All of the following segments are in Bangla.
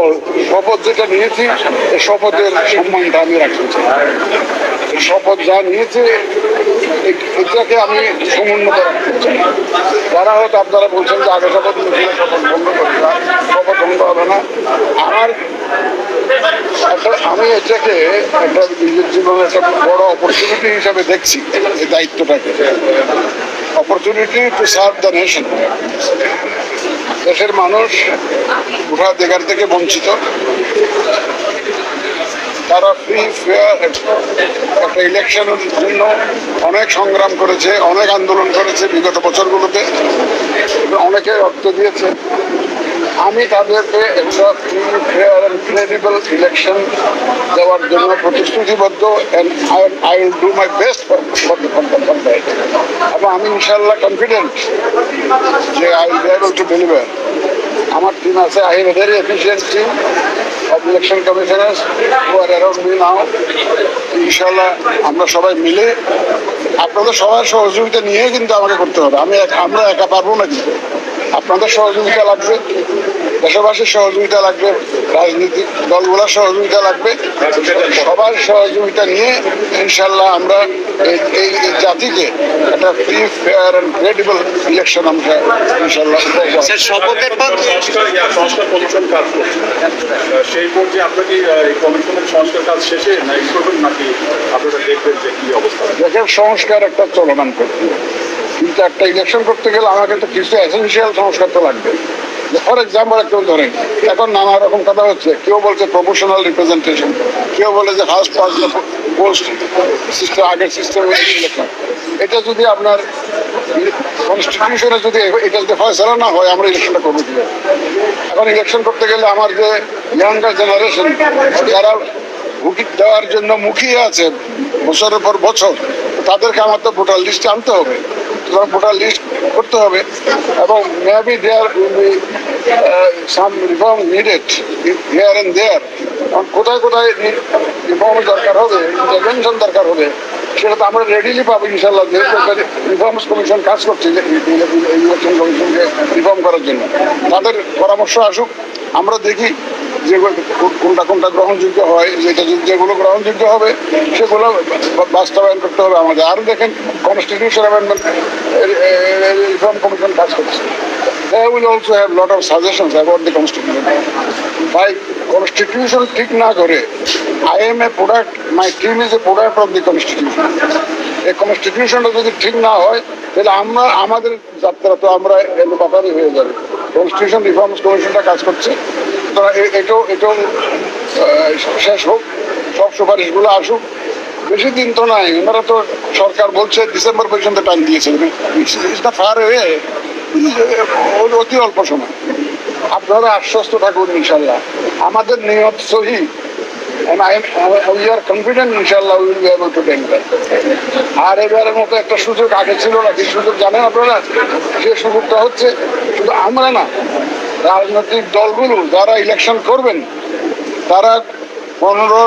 অল শপথ যেটা নিয়েছি শপথের সম্মানটা আমি রাখতে চাই শপথ যা নিয়েছে এটাকে আমি সমুন্নত রাখতে চাই। যারা হয়তো আপনারা বলছেন যে আগে শপথ নিয়েছিল শপথ ভঙ্গ করবে না, শপথ হবে না। আমার আমি এটাকে একটা নিজের জীবনে একটা বড় অপরচুনিটি হিসাবে দেখছি, এই দায়িত্বটাকে। Opportunity to serve the nation দেশের মানুষ ভোটাধিকার থেকে বঞ্চিত। তারা ফ্রি ফেয়ার একটা ইলেকশনের জন্য অনেক সংগ্রাম করেছে, অনেক আন্দোলন করেছে বিগত বছরগুলোতে। অনেকে রক্ত দিয়েছে। আমি তাদেরকে একটা ফেয়ার অ্যান্ড ক্রেডিবল ইলেকশন দেওয়ার জন্য প্রতিশ্রুতিবদ্ধ আই ডু মাই বেস্ট এবং আমি ইনশাল্লাহ কনফিডেন্ট যে আই উইল টু ডেলিভার আমার টিম আছে I have a very efficient team of election commissioners who are around me now ইনশাল্লাহ আমরা সবাই মিলে আপনাদের সবার সহযোগিতা নিয়ে কিন্তু আমাকে করতে হবে। আমি আমরা একা পারব না কিন্তু আপনাদের সহযোগিতা লাগবে দেশবাসীর সহযোগিতা লাগবে রাজনৈতিক দলগুলোর সহযোগিতা লাগবে। সবার সহযোগিতা নিয়ে ইনশাল্লাহ আমরা এই জাতিকে একটা free fair and credible election আমরা ইনশাল্লাহ শপথের পর সংস্কার কমিশন কাজ সেই পর্যায়ে আপনার কি এই কমিশনের সংস্কার কাজ শেষে না করবেন নাকি আপনারা দেখবেন যে কি অবস্থা? দেশের সংস্কার একটা চলমান প্রক্রিয়া। কিন্তু একটা ইলেকশন করতে গেলে আমাকে তো কিছু এসেন্সিয়াল সংস্কার তো লাগবে। ফর এক্সাম্পল একটু ধরেন, এখন নানা রকম কথা হচ্ছে। কেউ বলছে প্রফেশনাল রিপ্রেজেন্টেশন কেউ বলে যে ফার্স্ট পাস পোস্ট সিস্টেম আগের সিস্টেম এটা যদি আপনার কনস্টিটিউশনে যদি এটা যদি ফয়সলা না হয়, আমরা ইলেকশনটা করব এখন ইলেকশন করতে গেলে আমার যে ইয়াঙ্গার জেনারেশন যারা হুকি দেওয়ার জন্য মুখিয়ে আছে বছরের পর বছর, তাদেরকে আমার তো ভোটার লিস্টে আনতে হবে। ভোটার লিস্ট করতে হবে এবং maybe there some reform needed here and there কোথায় কোথায় রিফর্ম দরকার হবে ইন্টারভেনশন দরকার হবে, সেটা তো আমরা রেডিলি পাবো ইনশাল্লাহ যেহেতু রিফর্মস কমিশন কাজ করছে ইলেকশন কমিশনকে রিফর্ম করার জন্য। তাদের পরামর্শ আসুক, আমরা দেখি যেগুলো কোনটা কোনটা গ্রহণযোগ্য হয় যেটা যেগুলো গ্রহণযোগ্য হবে সেগুলো বাস্তবায়ন করতে হবে আমাদের আর দেখেন কনস্টিটিউশন অ্যামেন্ডমেন্ট রিফর্ম কমিশন কাজ করছে They will also have lot of suggestions about the constitution. By constitution ঠিক না করে I am a product, my team is a product of the constitution. এই কনস্টিটিউশনটা যদি ঠিক না হয় তাহলে আমরা আমাদের যাত্রা তো আমরা এলো বাপারি হয়ে যাবে কনস্টিটিউশন রিফর্মস কমিশনটা কাজ করছে সুতরাং এ- এটাও এটাও শেষ হোক, সব সুপারিশগুলো আসুক। বেশি দিন তো নাই, ওনারা তো সরকার বলছে ডিসেম্বর পর্যন্ত টাইম দিয়েছে। ইটস ফার হয়ে অতি অল্প সময়। আপনারা আশ্বস্ত থাকুন, ইনশাল্লাহ। আমাদের নিয়ত সহি. আর এবারের মতো একটা সুযোগ আগে ছিল না, কি সুযোগ জানেন আপনারা? সে সুযোগটা হচ্ছে, শুধু আমরা না রাজনৈতিক দলগুলো যারা ইলেকশন করবেন, তারা পনেরো,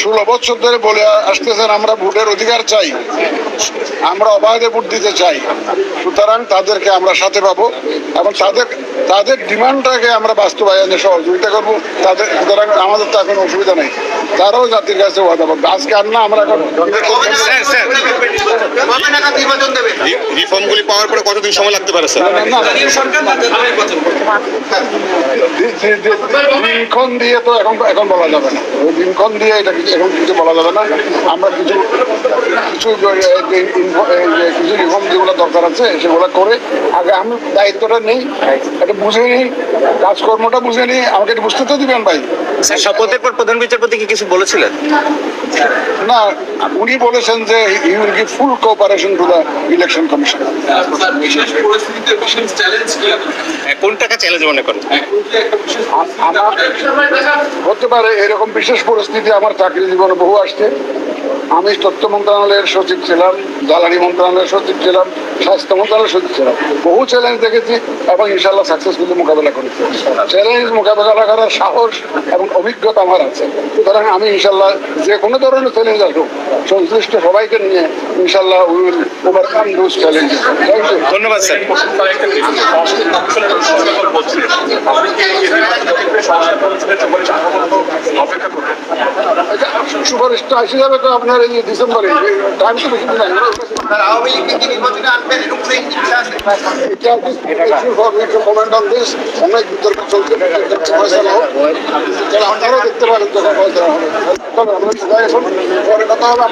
ষোলো বছর ধরে বলে আসতেছেন, আমরা ভোটের অধিকার চাই, আমরা অবাধে ভোট দিতে চাই। সুতরাং তাদেরকে আমরা সাথে পাবো এবং তাদের তাদের ডিমান্ডটাকে আমরা বাস্তবায়নে সহযোগিতা করব। তাদের, সুতরাং আমাদের তো এখন অসুবিধা নেই। তারাও জাতির কাছে ওয়াদা করবে আজকে আর না আমরা এখন রিফর্মগুলি পাওয়ার পরে কতদিন সময় লাগতে পারে স্যার? দিনক্ষণ দিয়ে তো এখন এখন বলা যাবে না। দিনক্ষণ দিয়ে এটা কিছু এখন কিছু বলা যাবে না। আমরা কিছু কিছু কিছু রিফর্ম যেগুলো দরকার আছে সেগুলো করে আগে আমি দায়িত্বটা নেই। এটা বুঝে নিই কাজকর্মটা বুঝে নিই। আমাকে এটা বুঝতে তো দিবেন ভাই। স্যার শপথের পর প্রধান বিচারপতি কি কিছু বলেছিলেন? না উনি বলেছেন যে you will give full cooperation to the election commission sir, বিশেষ পরিস্থিতিতে বিশেষ চ্যালেঞ্জ কি আপনার? কোন টাকা চ্যালেঞ্জ মনে করেন? হতে পারে এরকম বিশেষ পরিস্থিতি আমার চাকরি জীবনে বহু আসছে। আমি তথ্য মন্ত্রণালয়ের সচিব ছিলাম জ্বালানি মন্ত্রণালয়ের সচিব ছিলাম। স্বাস্থ্য মন্ত্রণালয় সদস্য বহু চ্যালেঞ্জ দেখেছি এবং ইনশাল্লাহ সাকসেসফুলি মোকাবেলা করেছি। চ্যালেঞ্জ মোকাবেলা করার সাহস এবং অভিজ্ঞতা আমার আছে। সুতরাং আমি ইনশাল্লাহ যে কোনো ধরনের চ্যালেঞ্জ আসুক সংশ্লিষ্ট সবাইকে নিয়ে ইনশাল্লাহ will overcome those challenge thank you ধন্যবাদ স্যার। সুপারিশটা আসে যাবে তো আপনার এই ডিসেম্বরে টাইম তো বেশি দিন আওয়ামী লীগকে কি নির্বাচনে আপনারাও দেখতে পারেন যখন ফয়সালা হবে তবে আমরা সবাই এখন পরে কথা হবে